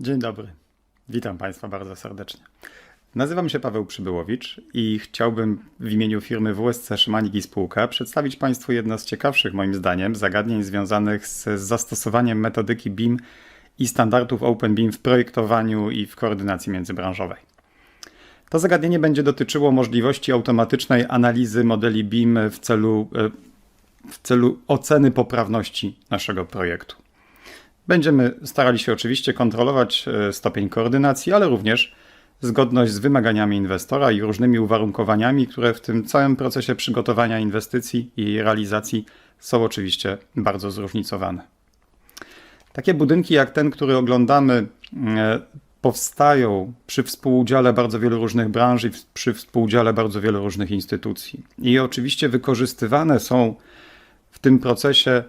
Dzień dobry. Witam Państwa bardzo serdecznie. Nazywam się Paweł Przybyłowicz i chciałbym w imieniu firmy WSC Szymanik i Spółka przedstawić Państwu jedno z ciekawszych moim zdaniem zagadnień związanych z zastosowaniem metodyki BIM i standardów OpenBIM w projektowaniu i w koordynacji międzybranżowej. To zagadnienie będzie dotyczyło możliwości automatycznej analizy modeli BIM w celu, e, w celu oceny poprawności naszego projektu. Będziemy starali się oczywiście kontrolować e, stopień koordynacji, ale również zgodność z wymaganiami inwestora i różnymi uwarunkowaniami, które w tym całym procesie przygotowania inwestycji i jej realizacji są oczywiście bardzo zróżnicowane. Takie budynki jak ten, który oglądamy, e, powstają przy współudziale bardzo wielu różnych branż i przy współudziale bardzo wielu różnych instytucji. I oczywiście wykorzystywane są w tym procesie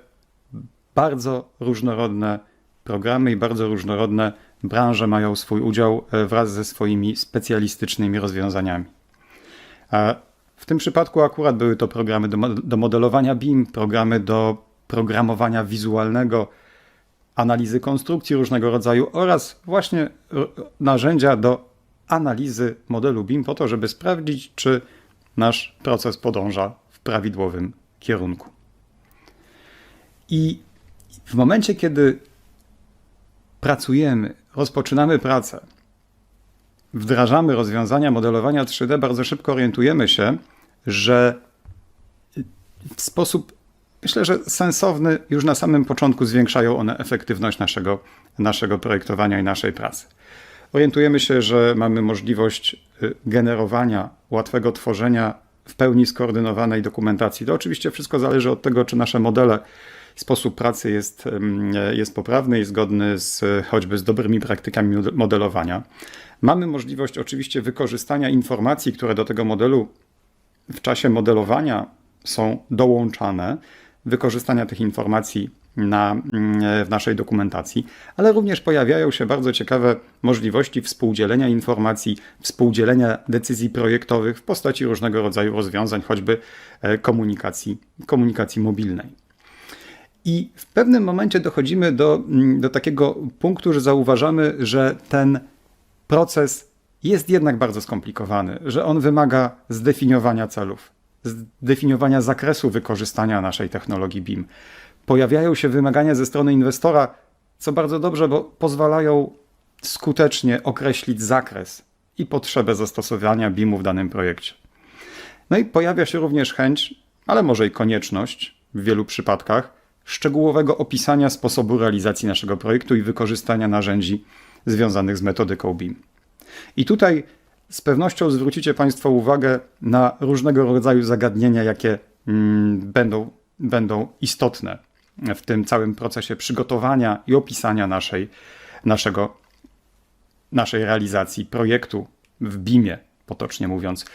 bardzo różnorodne programy i bardzo różnorodne branże mają swój udział e, wraz ze swoimi specjalistycznymi rozwiązaniami. W tym przypadku akurat były to programy do, do modelowania BIM, programy do programowania wizualnego, analizy konstrukcji różnego rodzaju oraz właśnie narzędzia do analizy modelu BIM po to, żeby sprawdzić, czy nasz proces podąża w prawidłowym kierunku. I w momencie, kiedy pracujemy, rozpoczynamy pracę, wdrażamy rozwiązania modelowania 3D, bardzo szybko orientujemy się, że w sposób, myślę, że sensowny, już na samym początku zwiększają one efektywność naszego, naszego projektowania i naszej pracy. Orientujemy się, że mamy możliwość y, generowania, łatwego tworzenia w pełni skoordynowanej dokumentacji. To oczywiście wszystko zależy od tego, czy nasze modele sposób pracy jest, jest poprawny i zgodny z, choćby z dobrymi praktykami modelowania. Mamy możliwość oczywiście wykorzystania informacji, które do tego modelu w czasie modelowania są dołączane, wykorzystania tych informacji na, w naszej dokumentacji, ale również pojawiają się bardzo ciekawe możliwości współdzielenia informacji, współdzielenia decyzji projektowych w postaci różnego rodzaju rozwiązań, choćby e, komunikacji, komunikacji mobilnej. I w pewnym momencie dochodzimy do, mm, do takiego punktu, że zauważamy, że ten proces jest jednak bardzo skomplikowany, że on wymaga zdefiniowania celów, zdefiniowania zakresu wykorzystania naszej technologii BIM. Pojawiają się wymagania ze strony inwestora, co bardzo dobrze, bo pozwalają skutecznie określić zakres i potrzebę zastosowania BIM-u w danym projekcie. No i pojawia się również chęć, ale może i konieczność w wielu przypadkach szczegółowego opisania sposobu realizacji naszego projektu i wykorzystania narzędzi związanych z metodyką BIM. I tutaj z pewnością zwrócicie Państwo uwagę na różnego rodzaju zagadnienia, jakie mm, będą, będą istotne w tym całym procesie przygotowania i opisania naszej, naszego, naszej realizacji projektu w BIM-ie, potocznie mówiąc.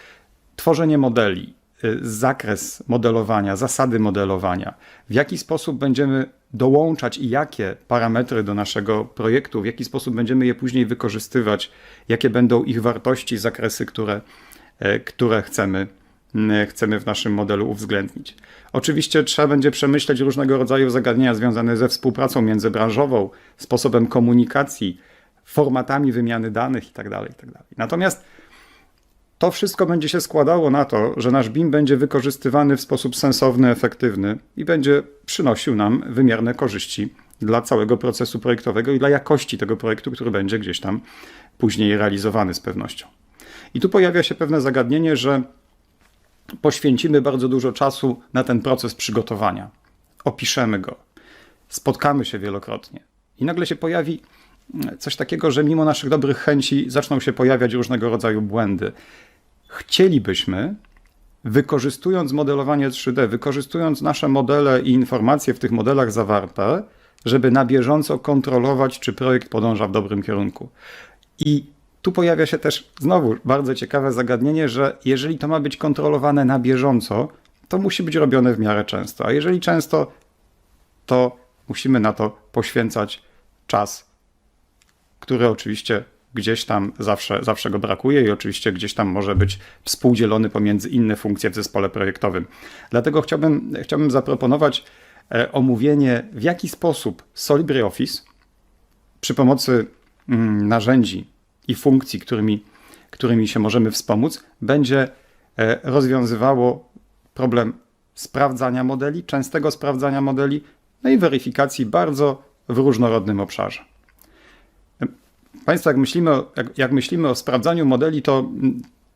Tworzenie modeli, zakres modelowania, zasady modelowania, w jaki sposób będziemy dołączać i jakie parametry do naszego projektu, w jaki sposób będziemy je później wykorzystywać, jakie będą ich wartości, zakresy, które, e, które chcemy, chcemy w naszym modelu uwzględnić. Oczywiście trzeba będzie przemyśleć różnego rodzaju zagadnienia związane ze współpracą międzybranżową, sposobem komunikacji, formatami wymiany danych itd. Tak itd. Tak Natomiast to wszystko będzie się składało na to, że nasz BIM będzie wykorzystywany w sposób sensowny, efektywny i będzie przynosił nam wymierne korzyści dla całego procesu projektowego i dla jakości tego projektu, który będzie gdzieś tam później realizowany z pewnością. I tu pojawia się pewne zagadnienie, że poświęcimy bardzo dużo czasu na ten proces przygotowania. Opiszemy go, spotkamy się wielokrotnie i nagle się pojawi coś takiego, że mimo naszych dobrych chęci zaczną się pojawiać różnego rodzaju błędy. Chcielibyśmy, wykorzystując modelowanie 3D, wykorzystując nasze modele i informacje w tych modelach zawarte, żeby na bieżąco kontrolować, czy projekt podąża w dobrym kierunku. I tu pojawia się też znowu bardzo ciekawe zagadnienie, że jeżeli to ma być kontrolowane na bieżąco, to musi być robione w miarę często. A jeżeli często, to musimy na to poświęcać czas który oczywiście gdzieś tam zawsze, zawsze go brakuje i oczywiście gdzieś tam może być współdzielony pomiędzy inne funkcje w zespole projektowym. Dlatego chciałbym, chciałbym zaproponować e, omówienie, w jaki sposób LibreOffice przy pomocy mm, narzędzi i funkcji, którymi, którymi się możemy wspomóc, będzie e, rozwiązywało problem sprawdzania modeli, częstego sprawdzania modeli, no i weryfikacji bardzo w różnorodnym obszarze. Państwo, jak myślimy, o, jak, jak myślimy o sprawdzaniu modeli, to,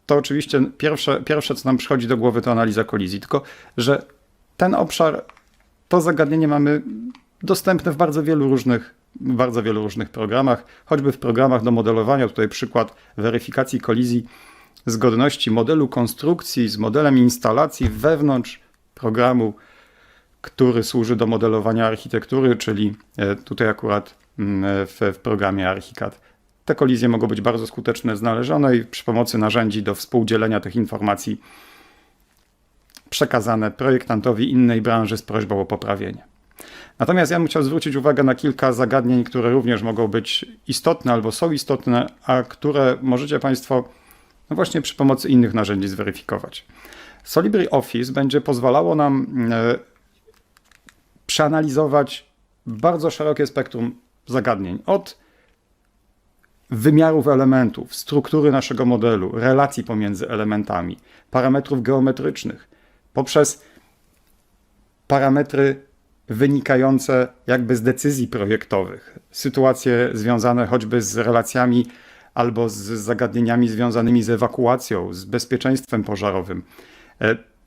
to oczywiście pierwsze, pierwsze, co nam przychodzi do głowy, to analiza kolizji. Tylko, że ten obszar, to zagadnienie mamy dostępne w bardzo wielu różnych, bardzo wielu różnych programach, choćby w programach do modelowania. Tutaj przykład weryfikacji kolizji zgodności modelu konstrukcji z modelem instalacji wewnątrz programu, który służy do modelowania architektury, czyli e, tutaj akurat mm, w, w programie Archicad. Te kolizje mogą być bardzo skuteczne, znalezione i przy pomocy narzędzi do współdzielenia tych informacji przekazane projektantowi innej branży z prośbą o poprawienie. Natomiast ja bym chciał zwrócić uwagę na kilka zagadnień, które również mogą być istotne albo są istotne, a które możecie Państwo no właśnie przy pomocy innych narzędzi zweryfikować. Solibri Office będzie pozwalało nam e, przeanalizować bardzo szerokie spektrum zagadnień. Od wymiarów elementów, struktury naszego modelu, relacji pomiędzy elementami, parametrów geometrycznych, poprzez parametry wynikające jakby z decyzji projektowych, sytuacje związane choćby z relacjami albo z zagadnieniami związanymi z ewakuacją, z bezpieczeństwem pożarowym.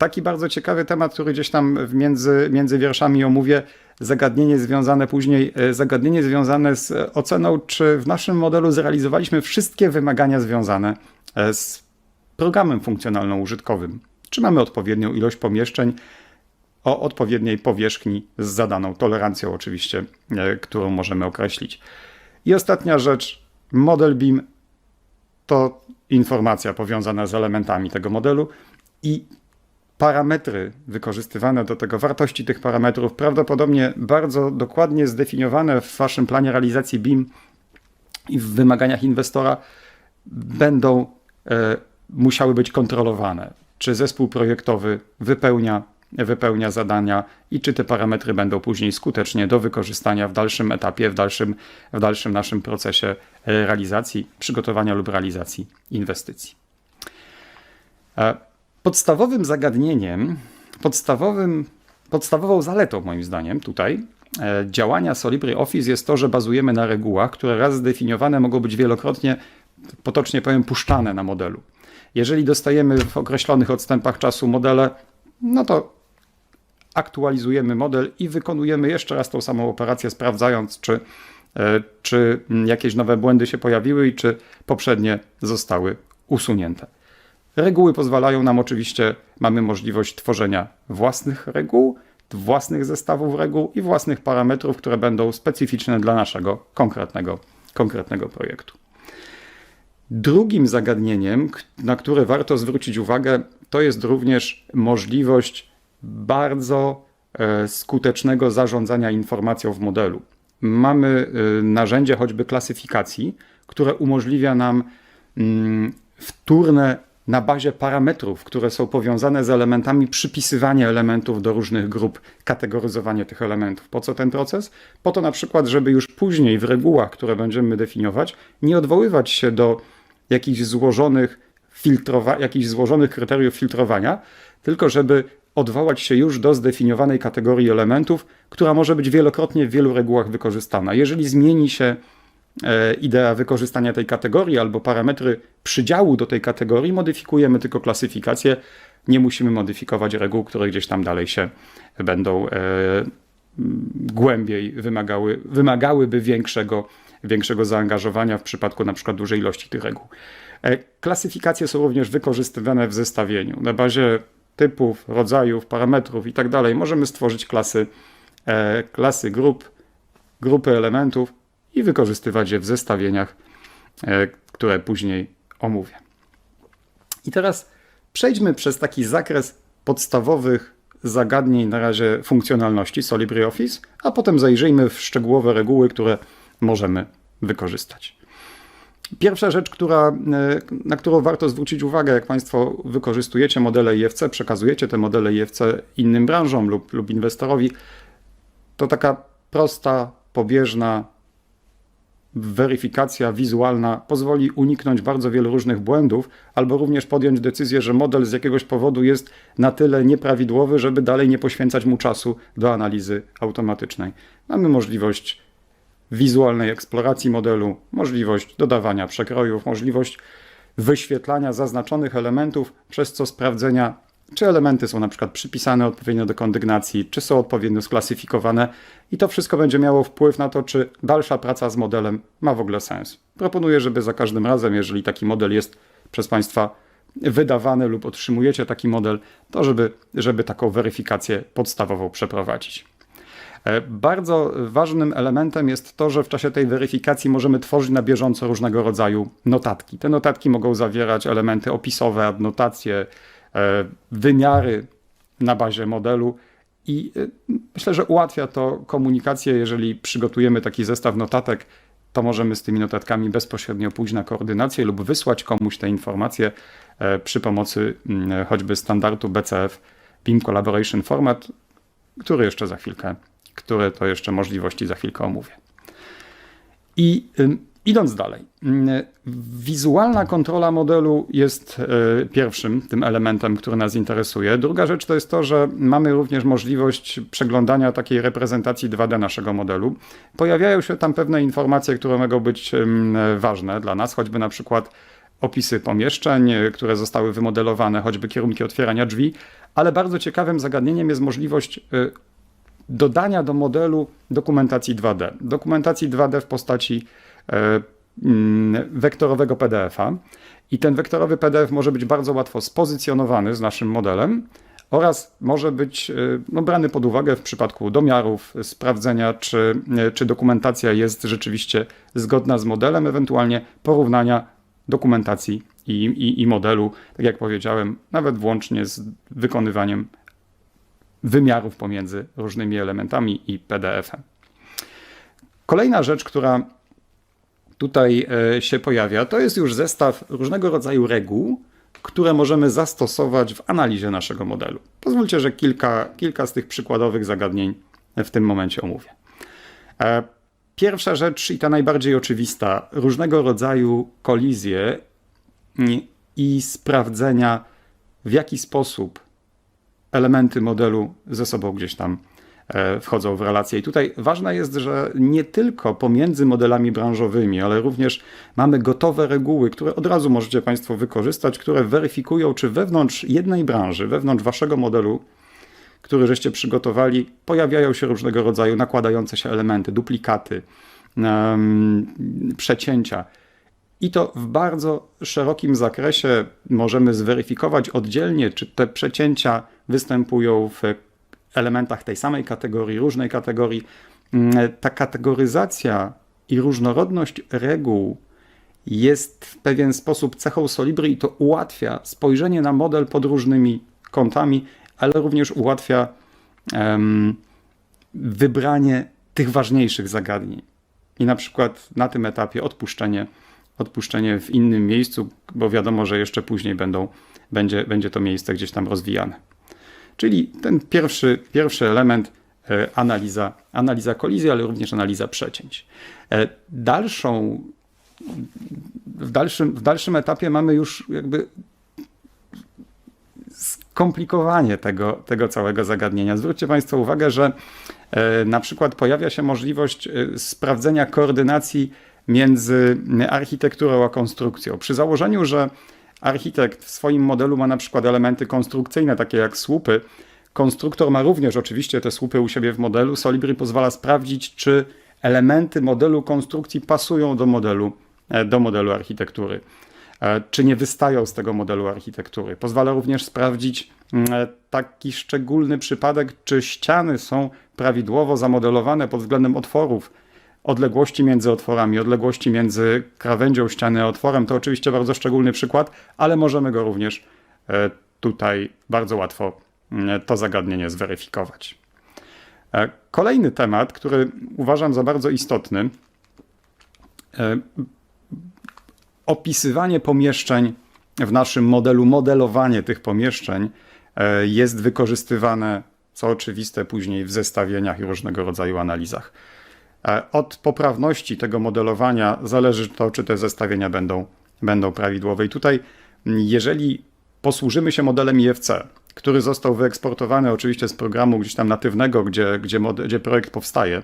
E, taki bardzo ciekawy temat, który gdzieś tam między, między wierszami omówię, zagadnienie związane później, e, zagadnienie związane z oceną, czy w naszym modelu zrealizowaliśmy wszystkie wymagania związane e, z programem funkcjonalno-użytkowym. Czy mamy odpowiednią ilość pomieszczeń o odpowiedniej powierzchni z zadaną tolerancją, oczywiście, którą możemy określić. I ostatnia rzecz, model BIM to informacja powiązana z elementami tego modelu i parametry wykorzystywane do tego, wartości tych parametrów, prawdopodobnie bardzo dokładnie zdefiniowane w Waszym planie realizacji BIM i w wymaganiach inwestora, będą e, musiały być kontrolowane. Czy zespół projektowy wypełnia, wypełnia zadania i czy te parametry będą później skutecznie do wykorzystania w dalszym etapie, w dalszym, w dalszym naszym procesie e, realizacji, przygotowania lub realizacji inwestycji. E, Podstawowym zagadnieniem, podstawowym, podstawową zaletą moim zdaniem tutaj e, działania Solibry Office jest to, że bazujemy na regułach, które raz zdefiniowane mogą być wielokrotnie, potocznie powiem, puszczane na modelu. Jeżeli dostajemy w określonych odstępach czasu modele, no to aktualizujemy model i wykonujemy jeszcze raz tą samą operację, sprawdzając, czy, e, czy jakieś nowe błędy się pojawiły i czy poprzednie zostały usunięte. Reguły pozwalają nam oczywiście, mamy możliwość tworzenia własnych reguł, własnych zestawów reguł i własnych parametrów, które będą specyficzne dla naszego konkretnego, konkretnego projektu. Drugim zagadnieniem, na które warto zwrócić uwagę, to jest również możliwość bardzo e, skutecznego zarządzania informacją w modelu. Mamy e, narzędzie choćby klasyfikacji, które umożliwia nam mm, wtórne na bazie parametrów, które są powiązane z elementami, przypisywanie elementów do różnych grup, kategoryzowanie tych elementów. Po co ten proces? Po to na przykład, żeby już później w regułach, które będziemy definiować, nie odwoływać się do jakichś złożonych, filtrowa- jakichś złożonych kryteriów filtrowania, tylko żeby odwołać się już do zdefiniowanej kategorii elementów, która może być wielokrotnie w wielu regułach wykorzystana. Jeżeli zmieni się idea wykorzystania tej kategorii albo parametry przydziału do tej kategorii, modyfikujemy tylko klasyfikację. Nie musimy modyfikować reguł, które gdzieś tam dalej się będą e, głębiej wymagały, wymagałyby większego, większego zaangażowania w przypadku na przykład dużej ilości tych reguł. E, klasyfikacje są również wykorzystywane w zestawieniu. Na bazie typów, rodzajów, parametrów i tak dalej możemy stworzyć klasy, klasy grup, grupy elementów, i wykorzystywać je w zestawieniach, e, które później omówię. I teraz przejdźmy przez taki zakres podstawowych zagadnień na razie funkcjonalności Solibri Office, a potem zajrzyjmy w szczegółowe reguły, które możemy wykorzystać. Pierwsza rzecz, która, e, na którą warto zwrócić uwagę, jak Państwo wykorzystujecie modele IFC, przekazujecie te modele IFC innym branżom lub, lub inwestorowi, to taka prosta, pobieżna weryfikacja wizualna pozwoli uniknąć bardzo wielu różnych błędów, albo również podjąć decyzję, że model z jakiegoś powodu jest na tyle nieprawidłowy, żeby dalej nie poświęcać mu czasu do analizy automatycznej. Mamy możliwość wizualnej eksploracji modelu, możliwość dodawania przekrojów, możliwość wyświetlania zaznaczonych elementów, przez co sprawdzenia, czy elementy są na przykład przypisane odpowiednio do kondygnacji, czy są odpowiednio sklasyfikowane i to wszystko będzie miało wpływ na to, czy dalsza praca z modelem ma w ogóle sens. Proponuję, żeby za każdym razem, jeżeli taki model jest przez Państwa wydawany lub otrzymujecie taki model, to żeby, żeby taką weryfikację podstawową przeprowadzić. E, bardzo ważnym elementem jest to, że w czasie tej weryfikacji możemy tworzyć na bieżąco różnego rodzaju notatki. Te notatki mogą zawierać elementy opisowe, adnotacje, wymiary na bazie modelu. I e, myślę, że ułatwia to komunikację. Jeżeli przygotujemy taki zestaw notatek, to możemy z tymi notatkami bezpośrednio pójść na koordynację lub wysłać komuś te informacje przy pomocy mm, choćby standardu BCF BIM Collaboration Format, który jeszcze za chwilkę które to jeszcze możliwości za chwilkę omówię. I idąc dalej, wizualna kontrola modelu jest e, pierwszym tym elementem, który nas interesuje. Druga rzecz to jest to, że mamy również możliwość przeglądania takiej reprezentacji 2D naszego modelu. Pojawiają się tam pewne informacje, które mogą być ważne dla nas, choćby na przykład opisy pomieszczeń, które zostały wymodelowane, choćby kierunki otwierania drzwi, ale bardzo ciekawym zagadnieniem jest możliwość e, dodania do modelu dokumentacji 2D. Dokumentacji 2D w postaci mm, wektorowego PDF-a. I ten wektorowy PDF może być bardzo łatwo spozycjonowany z naszym modelem oraz może być e, no, brany pod uwagę w przypadku domiarów, sprawdzenia, czy, e, czy dokumentacja jest rzeczywiście zgodna z modelem, ewentualnie porównania dokumentacji i, i, i modelu, tak jak powiedziałem, nawet włącznie z wykonywaniem wymiarów pomiędzy różnymi elementami i PDF-em. Kolejna rzecz, która tutaj e, się pojawia, to jest już zestaw różnego rodzaju reguł, które możemy zastosować w analizie naszego modelu. Pozwólcie, że kilka, kilka z tych przykładowych zagadnień w tym momencie omówię. E, pierwsza rzecz i ta najbardziej oczywista, różnego rodzaju kolizje i, sprawdzenia, w jaki sposób elementy modelu ze sobą gdzieś tam wchodzą w relacje. I tutaj ważne jest, że nie tylko pomiędzy modelami branżowymi, ale również mamy gotowe reguły, które od razu możecie Państwo wykorzystać, które weryfikują, czy wewnątrz jednej branży, wewnątrz Waszego modelu, który żeście przygotowali, pojawiają się różnego rodzaju nakładające się elementy, duplikaty, um, przecięcia. I to w bardzo szerokim zakresie możemy zweryfikować oddzielnie, czy te przecięcia występują w elementach tej samej kategorii, różnej kategorii. Mm, ta kategoryzacja i różnorodność reguł jest w pewien sposób cechą Solibry i to ułatwia spojrzenie na model pod różnymi kątami, ale również ułatwia um, wybranie tych ważniejszych zagadnień. I na przykład na tym etapie odpuszczenie, odpuszczenie w innym miejscu, bo wiadomo, że jeszcze później będą, będzie, będzie to miejsce gdzieś tam rozwijane. Czyli ten pierwszy, pierwszy element e, analiza, analiza kolizji, ale również analiza przecięć. E, dalszą, w, dalszym, w dalszym etapie mamy już jakby skomplikowanie tego, tego całego zagadnienia. Zwróćcie Państwo uwagę, że e, na przykład pojawia się możliwość sprawdzenia koordynacji między architekturą a konstrukcją. Przy założeniu, że Architekt w swoim modelu ma na przykład elementy konstrukcyjne, takie jak słupy. Konstruktor ma również oczywiście te słupy u siebie w modelu. Solibri pozwala sprawdzić, czy elementy modelu konstrukcji pasują do modelu, e, do modelu architektury, e, czy nie wystają z tego modelu architektury. Pozwala również sprawdzić mm, e, taki szczególny przypadek, czy ściany są prawidłowo zamodelowane pod względem otworów, odległości między otworami, odległości między krawędzią ściany a otworem to oczywiście bardzo szczególny przykład, ale możemy go również e, tutaj bardzo łatwo mm, to zagadnienie zweryfikować. E, kolejny temat, który uważam za bardzo istotny, e, opisywanie pomieszczeń w naszym modelu, modelowanie tych pomieszczeń jest wykorzystywane, co oczywiste, później w zestawieniach i różnego rodzaju analizach. E, Od poprawności tego modelowania zależy to, czy te zestawienia będą, będą prawidłowe. I tutaj, jeżeli posłużymy się modelem IFC, który został wyeksportowany oczywiście z programu gdzieś tam natywnego, gdzie, gdzie, gdzie projekt powstaje,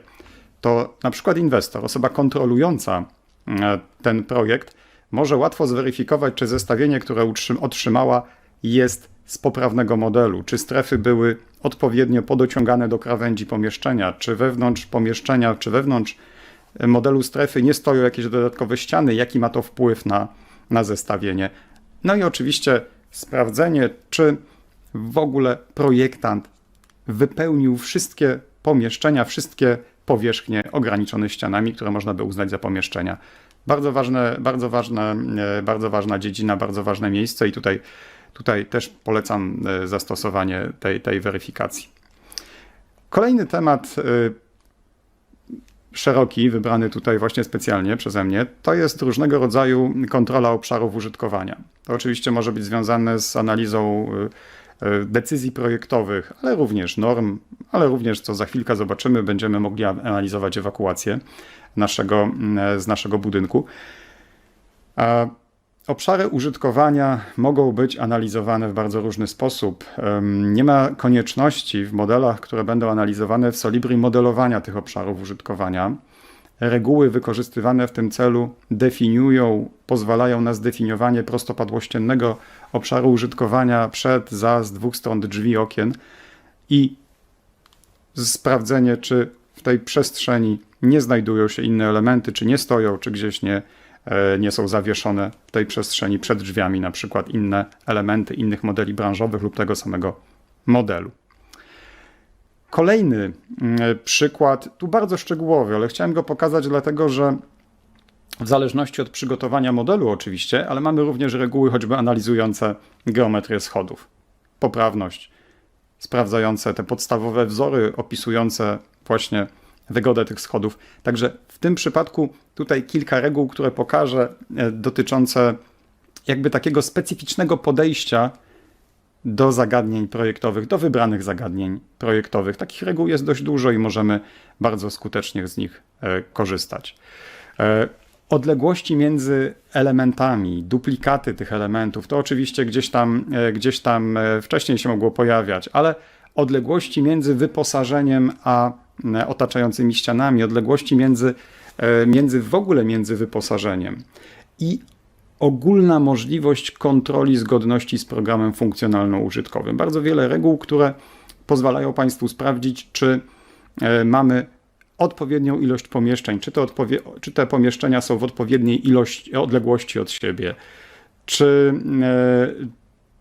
to na przykład inwestor, osoba kontrolująca ten projekt, może łatwo zweryfikować, czy zestawienie, które otrzymała, jest z poprawnego modelu, czy strefy były odpowiednio podociągane do krawędzi pomieszczenia, czy wewnątrz pomieszczenia, czy wewnątrz e, modelu strefy nie stoją jakieś dodatkowe ściany, jaki ma to wpływ na, na zestawienie. No i oczywiście sprawdzenie, czy w ogóle projektant wypełnił wszystkie pomieszczenia, wszystkie powierzchnie ograniczone ścianami, które można by uznać za pomieszczenia. Bardzo ważne, bardzo ważne, e, bardzo ważna dziedzina, bardzo ważne miejsce i tutaj, tutaj też polecam e, zastosowanie tej, tej weryfikacji. Kolejny temat e, szeroki, wybrany tutaj właśnie specjalnie przeze mnie, to jest różnego rodzaju kontrola obszarów użytkowania. To oczywiście może być związane z analizą y, decyzji projektowych, ale również norm, ale również, co za chwilkę zobaczymy, będziemy mogli analizować ewakuację naszego, z naszego budynku. A Obszary użytkowania mogą być analizowane w bardzo różny sposób. Nie ma konieczności w modelach, które będą analizowane w Solibri, modelowania tych obszarów użytkowania. Reguły wykorzystywane w tym celu definiują, pozwalają na zdefiniowanie prostopadłościennego obszaru użytkowania przed, za, z dwóch stron drzwi, okien i sprawdzenie, czy w tej przestrzeni nie znajdują się inne elementy, czy nie stoją, czy gdzieś nie, nie są zawieszone w tej przestrzeni przed drzwiami, na przykład inne elementy innych modeli branżowych lub tego samego modelu. Kolejny mm, przykład, tu bardzo szczegółowy, ale chciałem go pokazać, dlatego że w zależności od przygotowania modelu, oczywiście, ale mamy również reguły choćby analizujące geometrię schodów, poprawność, sprawdzające te podstawowe wzory, opisujące właśnie wygodę tych schodów. Także w tym przypadku tutaj kilka reguł, które pokażę, e, dotyczące jakby takiego specyficznego podejścia do zagadnień projektowych, do wybranych zagadnień projektowych. Takich reguł jest dość dużo i możemy bardzo skutecznie z nich e, korzystać. E, Odległości między elementami, duplikaty tych elementów, to oczywiście gdzieś tam, gdzieś tam wcześniej się mogło pojawiać, ale odległości między wyposażeniem a otaczającymi ścianami, odległości między, e, między w ogóle między wyposażeniem i ogólna możliwość kontroli zgodności z programem funkcjonalno-użytkowym. Bardzo wiele reguł, które pozwalają Państwu sprawdzić, czy e, mamy odpowiednią ilość pomieszczeń, czy te, odpowie- czy te pomieszczenia są w odpowiedniej ilości, odległości od siebie, czy, e,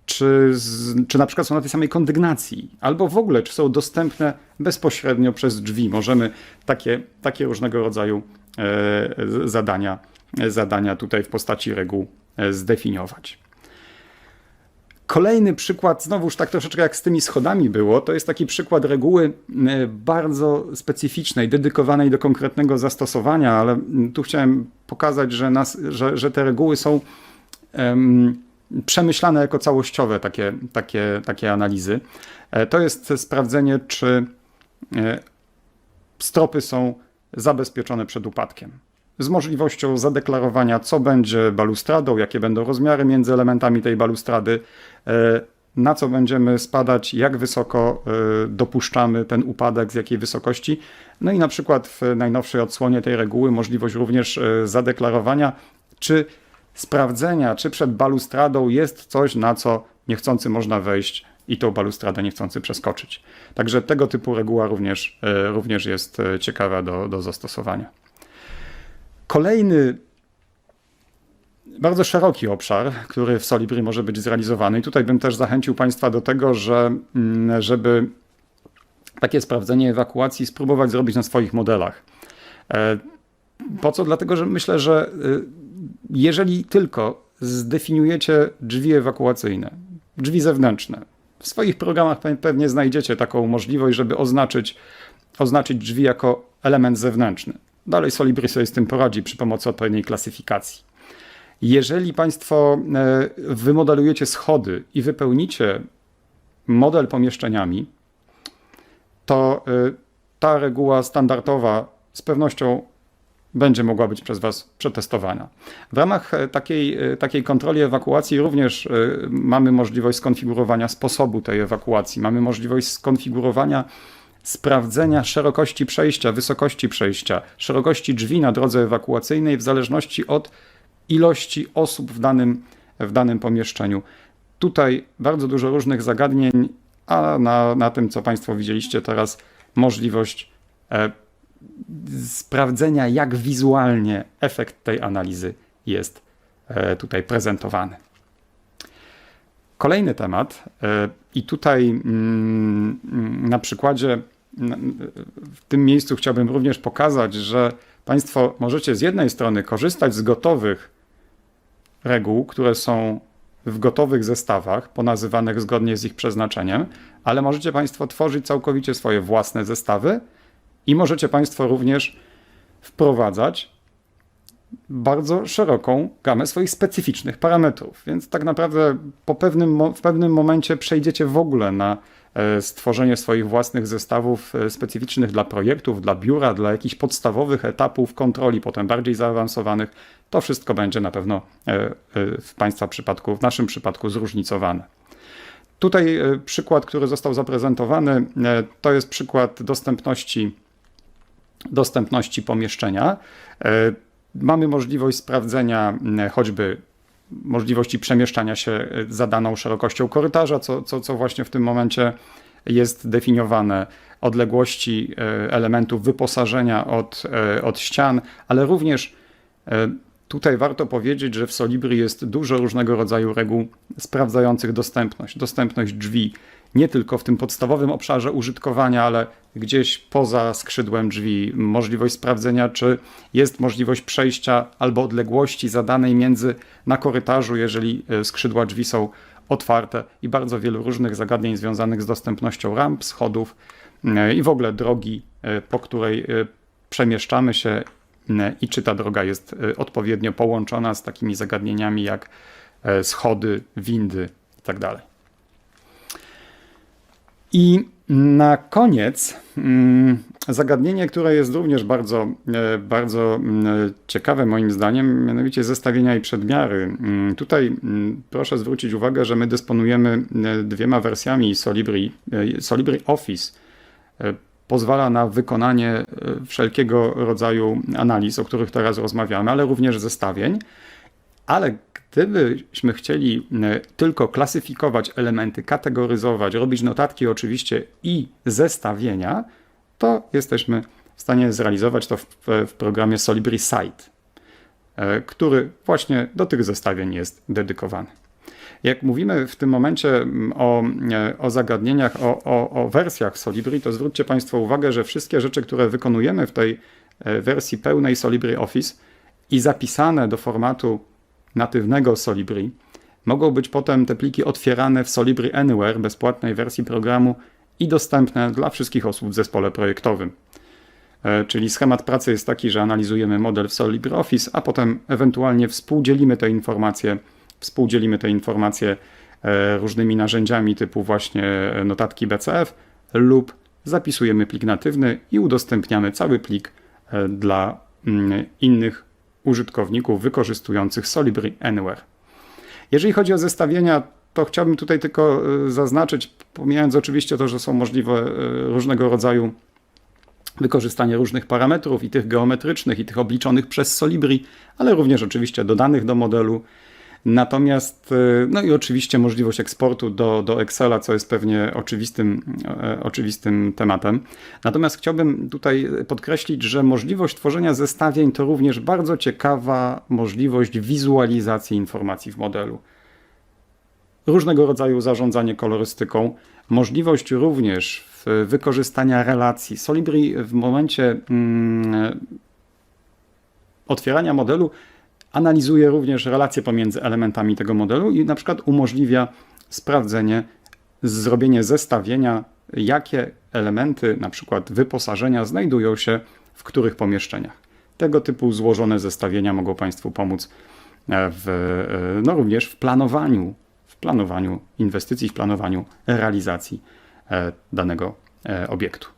czy, z, czy na przykład są na tej samej kondygnacji, albo w ogóle, czy są dostępne bezpośrednio przez drzwi. Możemy takie, takie różnego rodzaju e, zadania, zadania tutaj w postaci reguł e, zdefiniować. Kolejny przykład, znowuż tak troszeczkę jak z tymi schodami było, to jest taki przykład reguły e, bardzo specyficznej, dedykowanej do konkretnego zastosowania, ale tu chciałem pokazać, że, nas, że, że te reguły są em, przemyślane jako całościowe takie, takie, takie analizy. E, To jest sprawdzenie, czy e, stropy są zabezpieczone przed upadkiem. Z możliwością zadeklarowania, co będzie balustradą, jakie będą rozmiary między elementami tej balustrady, e, na co będziemy spadać, jak wysoko dopuszczamy ten upadek, z jakiej wysokości. No i na przykład w najnowszej odsłonie tej reguły możliwość również zadeklarowania, czy sprawdzenia, czy przed balustradą jest coś, na co niechcący można wejść i tą balustradę niechcący przeskoczyć. Także tego typu reguła również, e, również jest e, ciekawa do, do zastosowania. Kolejny bardzo szeroki obszar, który w Solibri może być zrealizowany. I tutaj bym też zachęcił Państwa do tego, że, mm, żeby takie sprawdzenie ewakuacji spróbować zrobić na swoich modelach. E, Po co? Dlatego, że myślę, że y, jeżeli tylko zdefiniujecie drzwi ewakuacyjne, drzwi zewnętrzne, w swoich programach pe- pewnie znajdziecie taką możliwość, żeby oznaczyć, oznaczyć drzwi jako element zewnętrzny. Dalej Solibri sobie z tym poradzi przy pomocy odpowiedniej klasyfikacji. Jeżeli Państwo e, wymodelujecie schody i wypełnicie model pomieszczeniami, to y, ta reguła standardowa z pewnością będzie mogła być przez Was przetestowana. W ramach e, takiej, e, takiej kontroli ewakuacji również e, mamy możliwość skonfigurowania sposobu tej ewakuacji, mamy możliwość skonfigurowania sprawdzenia szerokości przejścia, wysokości przejścia, szerokości drzwi na drodze ewakuacyjnej w zależności od ilości osób w danym, w danym pomieszczeniu. Tutaj bardzo dużo różnych zagadnień, a na, na tym, co Państwo widzieliście teraz, możliwość e, sprawdzenia, jak wizualnie efekt tej analizy jest e, tutaj prezentowany. Kolejny temat, e, i tutaj mm, na przykładzie, w tym miejscu chciałbym również pokazać, że Państwo możecie z jednej strony korzystać z gotowych reguł, które są w gotowych zestawach, ponazywanych zgodnie z ich przeznaczeniem, ale możecie Państwo tworzyć całkowicie swoje własne zestawy i możecie Państwo również wprowadzać bardzo szeroką gamę swoich specyficznych parametrów. Więc tak naprawdę po pewnym, w pewnym momencie przejdziecie w ogóle na e, stworzenie swoich własnych zestawów e, specyficznych dla projektów, dla biura, dla jakichś podstawowych etapów kontroli, potem bardziej zaawansowanych. To wszystko będzie na pewno e, w Państwa przypadku, w naszym przypadku zróżnicowane. Tutaj przykład, który został zaprezentowany, to jest przykład dostępności dostępności pomieszczenia. E, mamy możliwość sprawdzenia choćby możliwości przemieszczania się e, za daną szerokością korytarza, co, co, co właśnie w tym momencie jest definiowane, odległości e, elementów wyposażenia od, od ścian, ale również tutaj warto powiedzieć, że w Solibri jest dużo różnego rodzaju reguł sprawdzających dostępność, dostępność drzwi, nie tylko w tym podstawowym obszarze użytkowania, ale gdzieś poza skrzydłem drzwi, możliwość sprawdzenia, czy jest możliwość przejścia albo odległości zadanej między na korytarzu, jeżeli e, skrzydła drzwi są otwarte i bardzo wielu różnych zagadnień związanych z dostępnością ramp, schodów e, i w ogóle drogi, e, po której przemieszczamy się i czy ta droga jest odpowiednio połączona z takimi zagadnieniami jak schody, windy itd. I na koniec mm, zagadnienie, które jest również bardzo, e, bardzo mm, ciekawe moim zdaniem, mianowicie zestawienia i przedmiary. Mm, tutaj proszę zwrócić uwagę, że my dysponujemy e, dwiema wersjami Solibri. E, Solibri Office pozwala na wykonanie wszelkiego rodzaju analiz, o których teraz rozmawiamy, ale również zestawień. Ale Gdybyśmy chcieli e, tylko klasyfikować elementy, kategoryzować, robić notatki oczywiście i zestawienia, to jesteśmy w stanie zrealizować to w, w programie Solibri Site, e, który właśnie do tych zestawień jest dedykowany. Jak mówimy w tym momencie o, e, o zagadnieniach, o, o, o wersjach Solibri, to zwróćcie Państwo uwagę, że wszystkie rzeczy, które wykonujemy w tej wersji pełnej Solibri Office i zapisane do formatu natywnego Solibri, mogą być potem te pliki otwierane w Solibri Anywhere, bezpłatnej wersji programu i dostępne dla wszystkich osób w zespole projektowym. E, czyli schemat pracy jest taki, że analizujemy model w Solibri Office, a potem ewentualnie współdzielimy te informacje, współdzielimy te informacje e, różnymi narzędziami typu właśnie notatki BCF lub zapisujemy plik natywny i udostępniamy cały plik e, dla mm, innych użytkowników wykorzystujących Solibri Anywhere. Jeżeli chodzi o zestawienia, to chciałbym tutaj tylko e, zaznaczyć, pomijając oczywiście to, że są możliwe e, różnego rodzaju wykorzystanie różnych parametrów i tych geometrycznych, i tych obliczonych przez Solibri, ale również oczywiście dodanych do modelu, Natomiast, e, no i oczywiście możliwość eksportu do, do Excela, co jest pewnie oczywistym, e, oczywistym tematem. Natomiast chciałbym tutaj podkreślić, że możliwość tworzenia zestawień to również bardzo ciekawa możliwość wizualizacji informacji w modelu. Różnego rodzaju zarządzanie kolorystyką, możliwość również wykorzystania relacji. Solibri w momencie mm, otwierania modelu analizuje również relacje pomiędzy elementami tego modelu i na przykład umożliwia sprawdzenie, zrobienie zestawienia, jakie elementy, na przykład wyposażenia, znajdują się w których pomieszczeniach. Tego typu złożone zestawienia mogą Państwu pomóc e, w, e, no również w planowaniu, w planowaniu inwestycji, w planowaniu realizacji e, danego obiektu.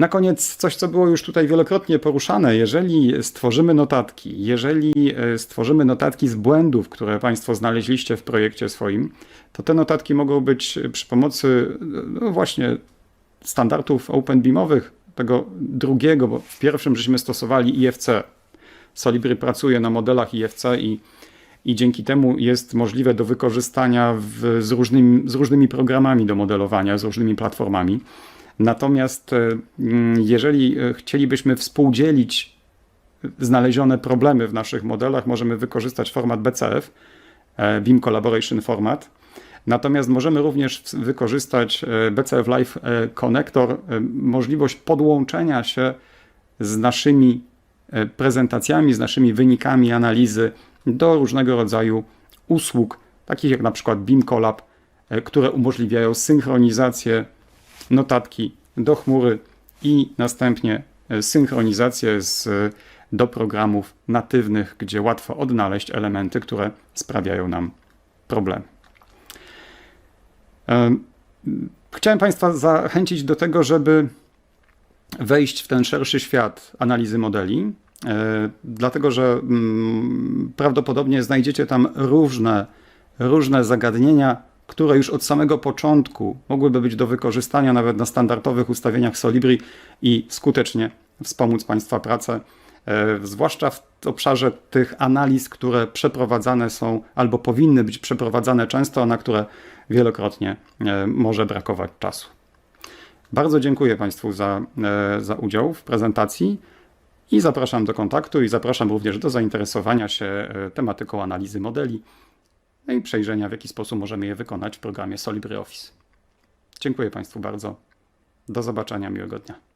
Na koniec coś, co było już tutaj wielokrotnie poruszane. Jeżeli stworzymy notatki, jeżeli e, stworzymy notatki z błędów, które Państwo znaleźliście w projekcie swoim, to te notatki mogą być przy pomocy no właśnie standardów OpenBeamowych, tego drugiego, bo w pierwszym żeśmy stosowali IFC. Solibry pracuje na modelach IFC i, i dzięki temu jest możliwe do wykorzystania w, z, różnymi, z różnymi programami do modelowania, z różnymi platformami. Natomiast e, mm, jeżeli e, chcielibyśmy współdzielić znalezione problemy w naszych modelach, możemy wykorzystać format BCF, e, Beam Collaboration Format. Natomiast możemy również wykorzystać BCF Live Connector, możliwość podłączenia się z naszymi prezentacjami, z naszymi wynikami analizy do różnego rodzaju usług, takich jak na przykład Beam Collab, które umożliwiają synchronizację notatki do chmury i następnie synchronizację z, do programów natywnych, gdzie łatwo odnaleźć elementy, które sprawiają nam problemy. Chciałem Państwa zachęcić do tego, żeby wejść w ten szerszy świat analizy modeli, e, dlatego że mm, prawdopodobnie znajdziecie tam różne, różne zagadnienia, które już od samego początku mogłyby być do wykorzystania nawet na standardowych ustawieniach Solibri i skutecznie wspomóc Państwa pracę, e, zwłaszcza w obszarze tych analiz, które przeprowadzane są albo powinny być przeprowadzane często, a na które wielokrotnie e, może brakować czasu. Bardzo dziękuję Państwu za, e, za udział w prezentacji i zapraszam do kontaktu i zapraszam również do zainteresowania się tematyką analizy modeli no i przejrzenia, w jaki sposób możemy je wykonać w programie SolibryOffice. Dziękuję Państwu bardzo. Do zobaczenia, miłego dnia.